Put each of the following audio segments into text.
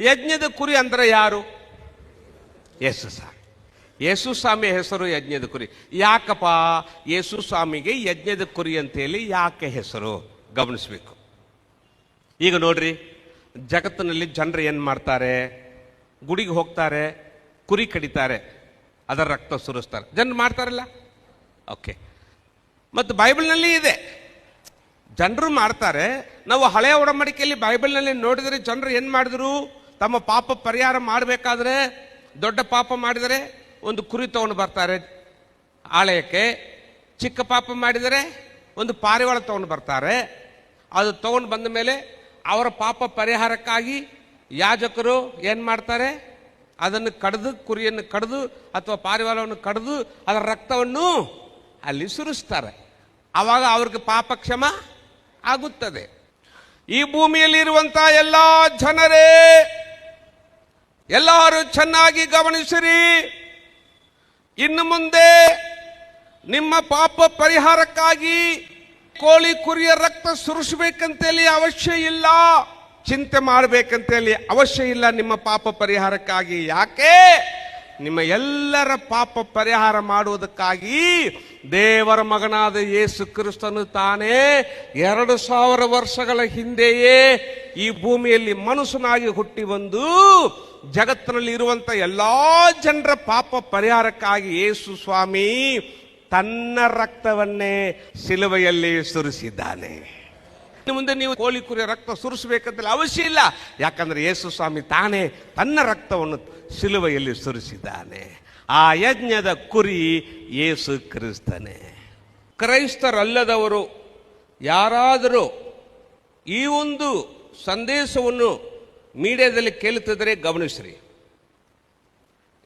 ಯಜ್ಞದ ಕುರಿ ಅಂದ್ರೆ ಯಾರು? ಯೇಸು ಸ್ವಾಮಿ. ಯೇಸು ಸ್ವಾಮಿ ಹೆಸರು ಯಜ್ಞದ ಕುರಿ. ಯಾಕಪ್ಪ? ಯೇಸು ಸ್ವಾಮಿಗೆ ಯಜ್ಞದ ಕುರಿ ಅಂತೇಳಿ ಯಾಕೆ ಹೆಸರು? ಗಮನಿಸಬೇಕು. ಈಗ ನೋಡ್ರಿ, ಜಗತ್ತಿನಲ್ಲಿ ಜನರು ಏನು ಮಾಡ್ತಾರೆ? ಗುಡಿಗೆ ಹೋಗ್ತಾರೆ, ಕುರಿ ಕಡಿತಾರೆ, ಅದರ ರಕ್ತ ಸುರಿಸ್ತಾರೆ. ಜನರು ಮಾಡ್ತಾರಲ್ಲ? ಓಕೆ. ಮತ್ತು ಬೈಬಲ್ನಲ್ಲಿ ಇದೆ. ಜನರು ಮಾಡ್ತಾರೆ. ನಾವು ಹಳೆಯ ಒಡಂಬಡಿಕೆಯಲ್ಲಿ ಬೈಬಲ್ನಲ್ಲಿ ನೋಡಿದರೆ ಜನರು ಏನು ಮಾಡಿದ್ರು? ತಮ್ಮ ಪಾಪ ಪರಿಹಾರ ಮಾಡಬೇಕಾದ್ರೆ ದೊಡ್ಡ ಪಾಪ ಮಾಡಿದರೆ ಒಂದು ಕುರಿ ತಗೊಂಡು ಬರ್ತಾರೆ ಆಲಯಕ್ಕೆ, ಚಿಕ್ಕ ಪಾಪ ಮಾಡಿದರೆ ಒಂದು ಪಾರಿವಾಳ ತಗೊಂಡು ಬರ್ತಾರೆ. ಅದು ತಗೊಂಡು ಬಂದ ಮೇಲೆ ಅವರ ಪಾಪ ಪರಿಹಾರಕ್ಕಾಗಿ ಯಾಜಕರು ಏನು ಮಾಡ್ತಾರೆ? ಅದನ್ನು ಕಡಿದು, ಕುರಿಯನ್ನು ಕಡಿದು ಅಥವಾ ಪಾರಿವಾಳವನ್ನು ಕಡಿದು ಅದರ ರಕ್ತವನ್ನು ಅಲ್ಲಿ ಸುರಿಸ್ತಾರೆ. ಆವಾಗ ಅವ್ರಿಗೆ ಪಾಪ ಕ್ಷಮ ಆಗುತ್ತದೆ. ಈ ಭೂಮಿಯಲ್ಲಿರುವಂತಹ ಎಲ್ಲ ಜನರೇ ಎಲ್ಲರೂ ಚೆನ್ನಾಗಿ ಗಮನಿಸಿರಿ. ಇನ್ನು ಮುಂದೆ ನಿಮ್ಮ ಪಾಪ ಪರಿಹಾರಕ್ಕಾಗಿ ಕೋಳಿ ಕುರಿಯ ರಕ್ತ ಸುರಿಸಬೇಕಂತೇಳಿ ಅವಶ್ಯ ಇಲ್ಲ. ಚಿಂತೆ ಮಾಡಬೇಕಂತೇಳಿ ಅವಶ್ಯ ಇಲ್ಲ ನಿಮ್ಮ ಪಾಪ ಪರಿಹಾರಕ್ಕಾಗಿ. ಯಾಕೆ? ನಿಮ್ಮ ಎಲ್ಲರ ಪಾಪ ಪರಿಹಾರ ಮಾಡುವುದಕ್ಕಾಗಿ ದೇವರ ಮಗನಾದ ಯೇಸು ಕ್ರಿಸ್ತನು ತಾನೇ ಎರಡು ಸಾವಿರ ವರ್ಷಗಳ ಹಿಂದೆಯೇ ಈ ಭೂಮಿಯಲ್ಲಿ ಮನುಷ್ಯನಾಗಿ ಹುಟ್ಟಿ ಬಂದು ಜಗತ್ತಿನಲ್ಲಿ ಇರುವಂತ ಎಲ್ಲಾ ಜನರ ಪಾಪ ಪರಿಹಾರಕ್ಕಾಗಿ ಯೇಸು ಸ್ವಾಮಿ ತನ್ನ ರಕ್ತವನ್ನೇ ಸಿಲುವೆಯಲ್ಲಿ ಸುರಿಸಿದ್ದಾನೆ. ಮುಂದೆ ನೀವು ಕೋಳಿ ಕುರಿಯ ರಕ್ತ ಸುರಿಸಬೇಕಂತ ಅವಶ್ಯ ಇಲ್ಲ. ಯಾಕಂದ್ರೆ ಯೇಸು ಸ್ವಾಮಿ ತಾನೇ ತನ್ನ ರಕ್ತವನ್ನು ಸಿಲುವೆಯಲ್ಲಿ ಸುರಿಸಿದ್ದಾನೆ. ಆ ಯಜ್ಞದ ಕುರಿ ಯೇಸು ಕ್ರಿಸ್ತನೇ. ಕ್ರೈಸ್ತರಲ್ಲದವರು ಯಾರಾದರೂ ಈ ಒಂದು ಸಂದೇಶವನ್ನು ಮೀಡಿಯಾದಲ್ಲಿ ಕೇಳುತ್ತಿದ್ದರೆ ಗಮನಿಸ್ರಿ.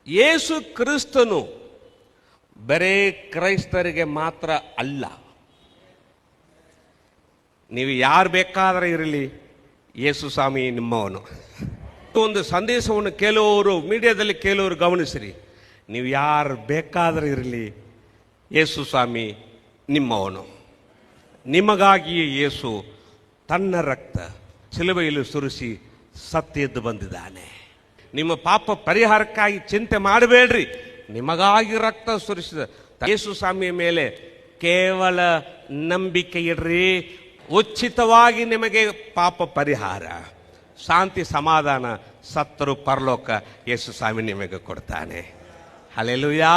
ಯೇಸು ಕ್ರಿಸ್ತನು ಬರೇ ಕ್ರೈಸ್ತರಿಗೆ ಮಾತ್ರ ಅಲ್ಲ. ನೀವು ಯಾರು ಬೇಕಾದರೆ ಇರಲಿ, ಯೇಸು ಸ್ವಾಮಿ ನಿಮ್ಮವನು. ಒಂದು ಸಂದೇಶವನ್ನು ಕೇಳುವವರು, ಮೀಡಿಯಾದಲ್ಲಿ ಕೇಳುವವರು ಗಮನಿಸಿರಿ. ನೀವು ಯಾರು ಬೇಕಾದರೆ ಇರಲಿ, ಯೇಸು ಸ್ವಾಮಿ ನಿಮ್ಮವನು. ನಿಮಗಾಗಿಯೇ ಯೇಸು ತನ್ನ ರಕ್ತ ಸಿಲುಬೆಯಲ್ಲಿ ಸುರಿಸಿ ಸತ್ಯದ್ದು ಬಂದಿದ್ದಾನೆ. ನಿಮ್ಮ ಪಾಪ ಪರಿಹಾರಕ್ಕಾಗಿ ಚಿಂತೆ ಮಾಡಬೇಡ್ರಿ. ನಿಮಗಾಗಿ ರಕ್ತ ಸುರಿಸಿದ ಯೇಸು ಸ್ವಾಮಿಯ ಮೇಲೆ ಕೇವಲ ನಂಬಿಕೆ ಇಡ್ರಿ. ಉಚಿತವಾಗಿ ನಿಮಗೆ ಪಾಪ ಪರಿಹಾರ ಶಾಂತಿ ಸಮಾಧಾನ ಸತ್ತರು ಪರಲೋಕ ಯೇಸು ಸ್ವಾಮಿ ನಿಮಗೆ ಕೊಡ್ತಾನೆ. ಹಲೆಲುಯಾ